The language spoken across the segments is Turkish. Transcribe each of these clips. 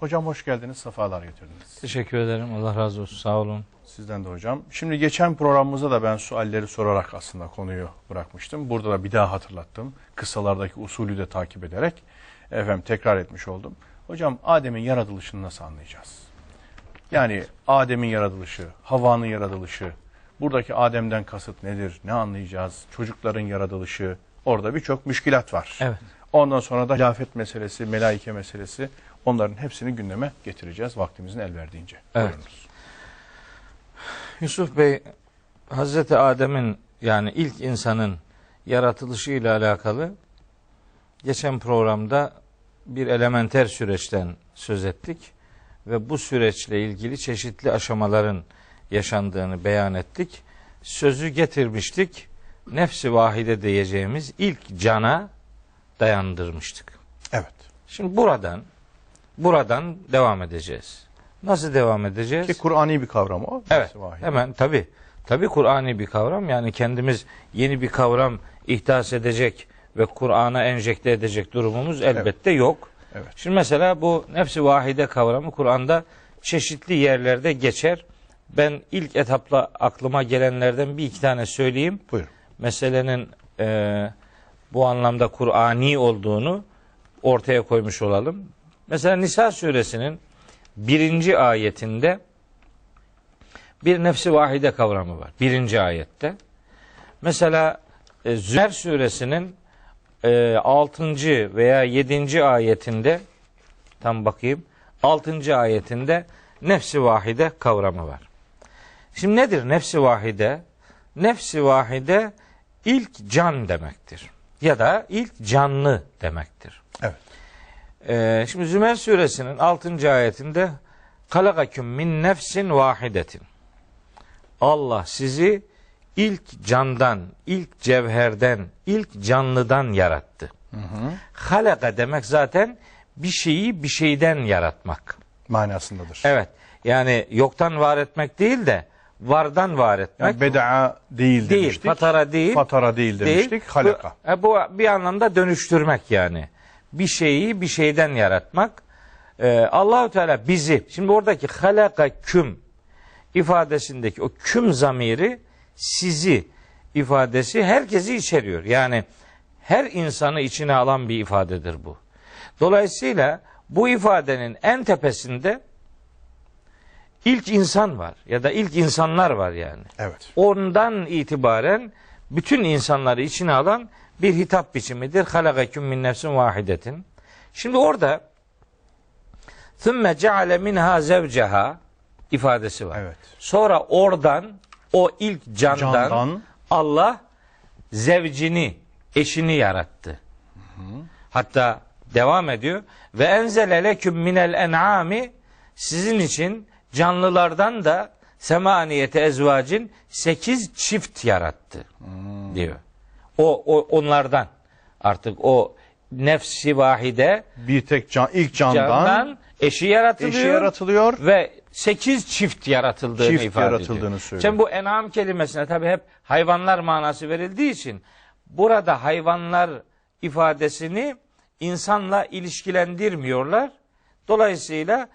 Hocam hoş geldiniz, sefalar getirdiniz. Teşekkür ederim. Allah razı olsun. Sağ olun. Sizden de hocam. Şimdi geçen programımızda da ben sualleri sorarak aslında konuyu bırakmıştım. Burada da bir daha hatırlattım. Kısalardaki usulü de takip ederek efendim tekrar etmiş oldum. Hocam Adem'in yaratılışını nasıl anlayacağız? Yani Adem'in yaratılışı, Havva'nın yaratılışı, buradaki Adem'den kasıt nedir? Ne anlayacağız? Çocukların yaratılışı, orada birçok müşkilat var. Evet. Ondan sonra da hilafet meselesi, melaike meselesi onların hepsini gündeme getireceğiz vaktimizin el verdiğince. Evet. Buyurunuz. Yusuf Bey, Hazreti Adem'in yani ilk insanın yaratılışı ile alakalı geçen programda bir elementer süreçten söz ettik ve bu süreçle ilgili çeşitli aşamaların yaşandığını beyan ettik. Sözü getirmiştik. Nefsi vahide diyeceğimiz ilk cana dayandırmıştık. Evet. Şimdi buradan buradan devam edeceğiz. Nasıl devam edeceğiz? Ki Kur'ani bir kavram o. Evet. Vahide. Hemen tabi. Tabi Kur'ani bir kavram. Yani kendimiz yeni bir kavram ihdas edecek ve Kur'an'a enjekte edecek durumumuz elbette yok. Evet. Şimdi mesela bu nefsi vahide kavramı Kur'an'da çeşitli yerlerde geçer. Ben ilk etapla aklıma gelenlerden bir iki tane söyleyeyim. Buyurun. Meselenin e, bu anlamda Kur'ani olduğunu ortaya koymuş olalım. Mesela Nisa suresinin birinci ayetinde bir nefsi vahide kavramı var. Birinci ayette. Mesela e, Zümer suresinin e, 6. veya 7. ayetinde tam bakayım 6. ayetinde nefsi vahide kavramı var. Şimdi nedir nefsi vahide? Nefsi vahide ilk can demektir. Ya da ilk canlı demektir. Ee, şimdi Zümer suresinin 6. ayetinde kalakaküm min nefsin vahidetin. Allah sizi ilk candan, ilk cevherden, ilk canlıdan yarattı. Halaka demek zaten bir şeyi bir şeyden yaratmak. Manasındadır. Evet. Yani yoktan var etmek değil de vardan var etmek. Yani beda'a değil, değil, demiştik. fatara değil. Fatara değil demiştik. Değil. Halaka. Bu, e, bu bir anlamda dönüştürmek yani. Bir şeyi bir şeyden yaratmak. Ee, Allahu Teala bizi şimdi oradaki halaka küm ifadesindeki o küm zamiri sizi ifadesi herkesi içeriyor. Yani her insanı içine alan bir ifadedir bu. Dolayısıyla bu ifadenin en tepesinde ilk insan var ya da ilk insanlar var yani. Evet. Ondan itibaren bütün insanları içine alan bir hitap biçimidir. Halakaküm min nefsin vahidetin. Şimdi orada Thümme ceale minha zevceha ifadesi var. Evet. Sonra oradan o ilk candan, candan. Allah zevcini, eşini yarattı. Hı hı. Hatta devam ediyor. Ve enzele leküm minel en'ami sizin için canlılardan da semaniyete ezvacin sekiz çift yarattı hmm. diyor. O, o onlardan artık o nefsi vahide Bir tek can, ilk candan, candan eşi yaratılıyor eşi yaratılıyor. ve sekiz çift yaratıldığını Çift ifade yaratıldığını ediyor. söylüyor. Şimdi bu enam kelimesine tabi hep hayvanlar manası verildiği için burada hayvanlar ifadesini insanla ilişkilendirmiyorlar. Dolayısıyla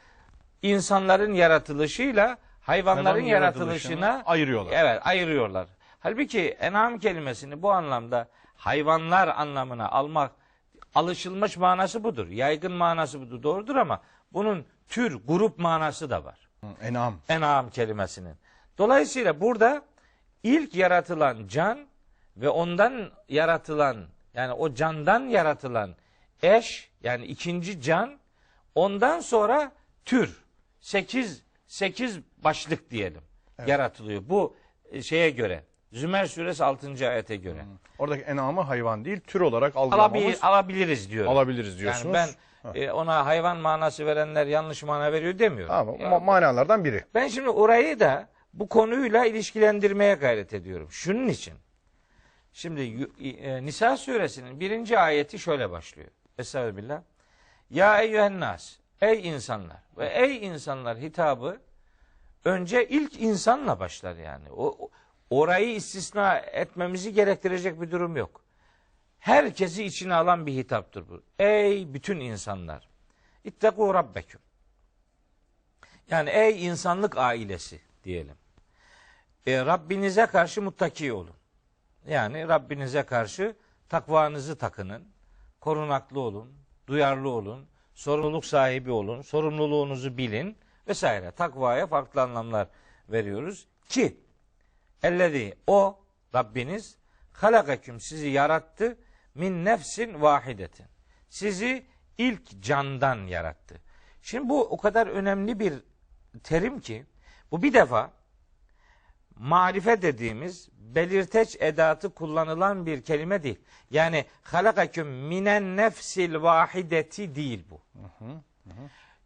insanların yaratılışıyla hayvanların Hayvanın yaratılışına ayırıyorlar. Evet, ayırıyorlar. Halbuki enam kelimesini bu anlamda hayvanlar anlamına almak alışılmış manası budur. Yaygın manası budur. Doğrudur ama bunun tür, grup manası da var. En'am. En'am kelimesinin. Dolayısıyla burada ilk yaratılan can ve ondan yaratılan yani o candan yaratılan eş yani ikinci can ondan sonra tür sekiz sekiz başlık diyelim yaratılıyor. Bu e, şeye göre Zümer suresi 6. ayete göre. Oradaki en'amı hayvan değil, tür olarak Alabil, algılamamız alabiliriz diyorum. alabiliriz diyorsunuz. Yani ben e, ona hayvan manası verenler yanlış mana veriyor demiyorum. Ama Ya, ma- manalardan biri. Ben şimdi orayı da bu konuyla ilişkilendirmeye gayret ediyorum. Şunun için. Şimdi yu- e, Nisa suresinin birinci ayeti şöyle başlıyor. Estağfirullah. Ya eyyühen nas. Ey insanlar. Ve ey insanlar hitabı önce ilk insanla başlar yani. O, o- orayı istisna etmemizi gerektirecek bir durum yok. Herkesi içine alan bir hitaptır bu. Ey bütün insanlar. İttekû rabbeküm. Yani ey insanlık ailesi diyelim. E, Rabbinize karşı muttaki olun. Yani Rabbinize karşı takvanızı takının, korunaklı olun, duyarlı olun, sorumluluk sahibi olun, sorumluluğunuzu bilin vesaire. Takvaya farklı anlamlar veriyoruz ki ellezî o Rabbiniz halakaküm sizi yarattı min nefsin vahidetin. Sizi ilk candan yarattı. Şimdi bu o kadar önemli bir terim ki bu bir defa marife dediğimiz belirteç edatı kullanılan bir kelime değil. Yani halakaküm minen nefsil vahideti değil bu.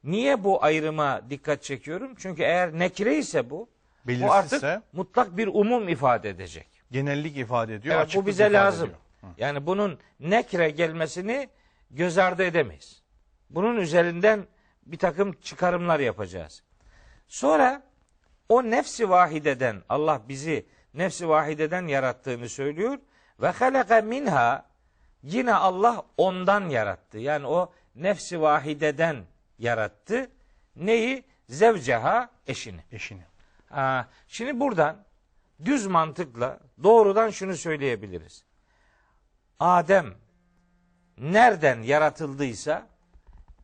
Niye bu ayrıma dikkat çekiyorum? Çünkü eğer nekire ise bu, bu artık Belirsizse mutlak bir umum ifade edecek. genellik ifade ediyor. Evet, bu bize lazım. ediyor. Yani bunun nekre gelmesini göz ardı edemeyiz. Bunun üzerinden bir takım çıkarımlar yapacağız. Sonra o nefsi vahideden Allah bizi nefsi vahideden yarattığını söylüyor ve halaka minha yine Allah ondan yarattı. Yani o nefsi vahideden yarattı. Neyi? Zevceha eşini. Eşini. Şimdi buradan düz mantıkla doğrudan şunu söyleyebiliriz. Adem nereden yaratıldıysa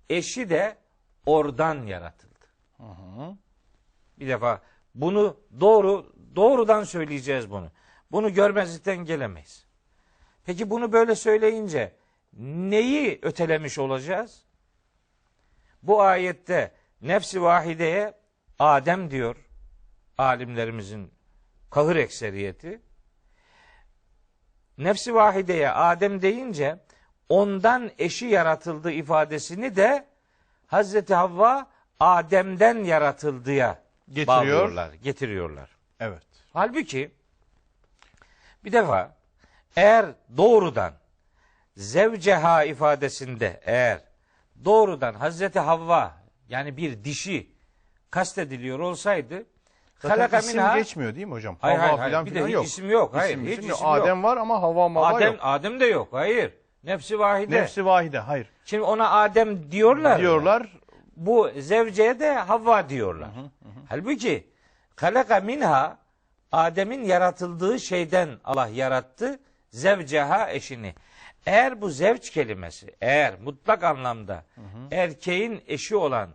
eşi de oradan yaratıldı. Bir defa bunu doğru doğrudan söyleyeceğiz bunu. Bunu görmezlikten gelemeyiz. Peki bunu böyle söyleyince neyi ötelemiş olacağız? Bu ayette nefsi vahideye Adem diyor alimlerimizin kahır ekseriyeti. Nefsi vahideye Adem deyince ondan eşi yaratıldı ifadesini de Hazreti Havva Adem'den yaratıldıya Getiriyor. bağlıyorlar, getiriyorlar. Evet. Halbuki bir defa eğer doğrudan zevceha ifadesinde eğer doğrudan Hazreti Havva yani bir dişi kastediliyor olsaydı Zaten halaka isim minha- geçmiyor değil mi hocam? Hayır, hayır, hayır. filan Bir de filan hiç yok. isim yok. Hayır, İsim, hiç isim yok. isim yok. Adem var ama Havva mava Adem yok. Adem de yok. Hayır. Nefsi vahide. Nefsi vahide. Hayır. Şimdi ona Adem diyorlar. Diyorlar. Bu zevceye de Havva diyorlar. Halbuki halaka minha Adem'in yaratıldığı şeyden Allah yarattı zevceha eşini. Eğer bu zevç kelimesi eğer mutlak anlamda erkeğin eşi olan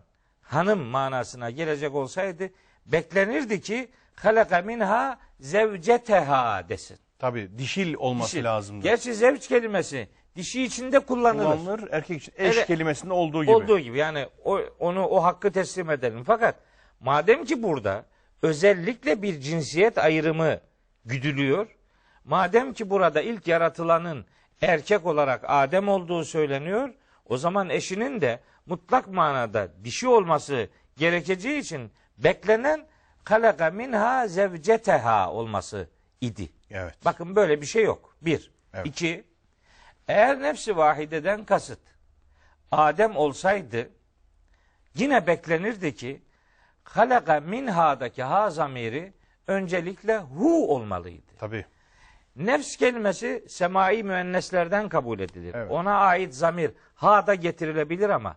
hanım manasına gelecek olsaydı beklenirdi ki halaka minha zevceteha desin. Tabii dişil olması Dişi. lazımdı. Gerçi zevç kelimesi dişi içinde kullanılır. Kullanılır. Erkek için eş Evet. kelimesinde olduğu gibi. Olduğu gibi yani o, onu o hakkı teslim edelim. Fakat madem ki burada özellikle bir cinsiyet ayrımı güdülüyor. Madem ki burada ilk yaratılanın erkek olarak Adem olduğu söyleniyor. O zaman eşinin de mutlak manada dişi olması gerekeceği için beklenen halaka minha zevceteha olması idi. Evet. Bakın böyle bir şey yok. Bir. Evet. İki. Eğer nefsi vahideden kasıt Adem olsaydı yine beklenirdi ki halaka minha'daki ha zamiri öncelikle hu olmalıydı. Tabii. Nefs kelimesi semai müenneslerden kabul edilir. Evet. Ona ait zamir ha da getirilebilir ama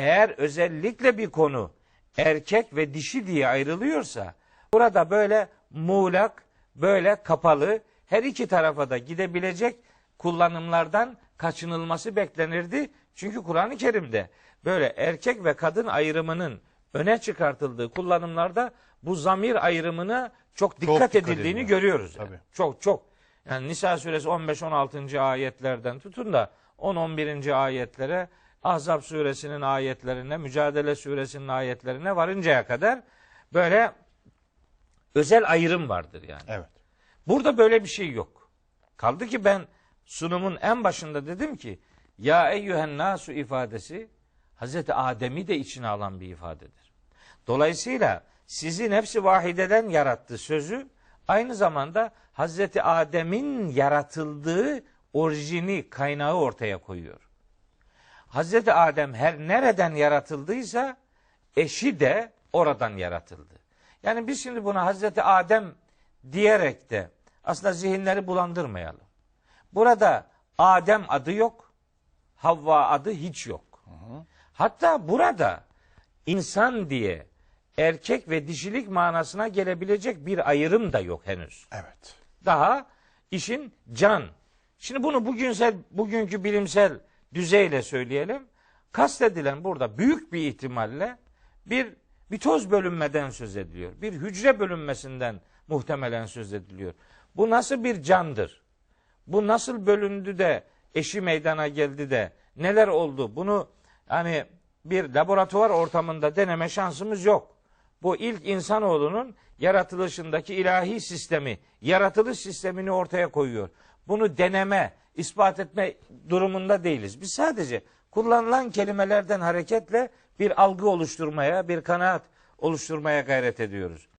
eğer özellikle bir konu erkek ve dişi diye ayrılıyorsa burada böyle muğlak, böyle kapalı her iki tarafa da gidebilecek kullanımlardan kaçınılması beklenirdi. Çünkü Kur'an-ı Kerim'de böyle erkek ve kadın ayrımının öne çıkartıldığı kullanımlarda bu zamir ayrımına çok dikkat, dikkat edildiğini ediliyor. görüyoruz. yani. Tabii. Çok çok. Yani Nisa suresi 15-16. ayetlerden tutun da 10-11. ayetlere Ahzab suresinin ayetlerine, Mücadele suresinin ayetlerine varıncaya kadar böyle özel ayrım vardır yani. Evet. Burada böyle bir şey yok. Kaldı ki ben sunumun en başında dedim ki ya eyyühen nasu ifadesi Hazreti Adem'i de içine alan bir ifadedir. Dolayısıyla sizi nefsi vahideden yarattı sözü aynı zamanda Hazreti Adem'in yaratıldığı orijini, kaynağı ortaya koyuyor. Hazreti Adem her nereden yaratıldıysa eşi de oradan yaratıldı. Yani biz şimdi buna Hazreti Adem diyerek de aslında zihinleri bulandırmayalım. Burada Adem adı yok, Havva adı hiç yok. Hatta burada insan diye erkek ve dişilik manasına gelebilecek bir ayrım da yok henüz. Evet. Daha işin can. Şimdi bunu bugünsel bugünkü bilimsel düzeyle söyleyelim. Kastedilen burada büyük bir ihtimalle bir mitoz bölünmeden söz ediliyor. Bir hücre bölünmesinden muhtemelen söz ediliyor. Bu nasıl bir candır? Bu nasıl bölündü de eşi meydana geldi de neler oldu? Bunu hani bir laboratuvar ortamında deneme şansımız yok. Bu ilk insanoğlunun yaratılışındaki ilahi sistemi, yaratılış sistemini ortaya koyuyor. Bunu deneme, ispat etme durumunda değiliz. Biz sadece kullanılan kelimelerden hareketle bir algı oluşturmaya, bir kanaat oluşturmaya gayret ediyoruz.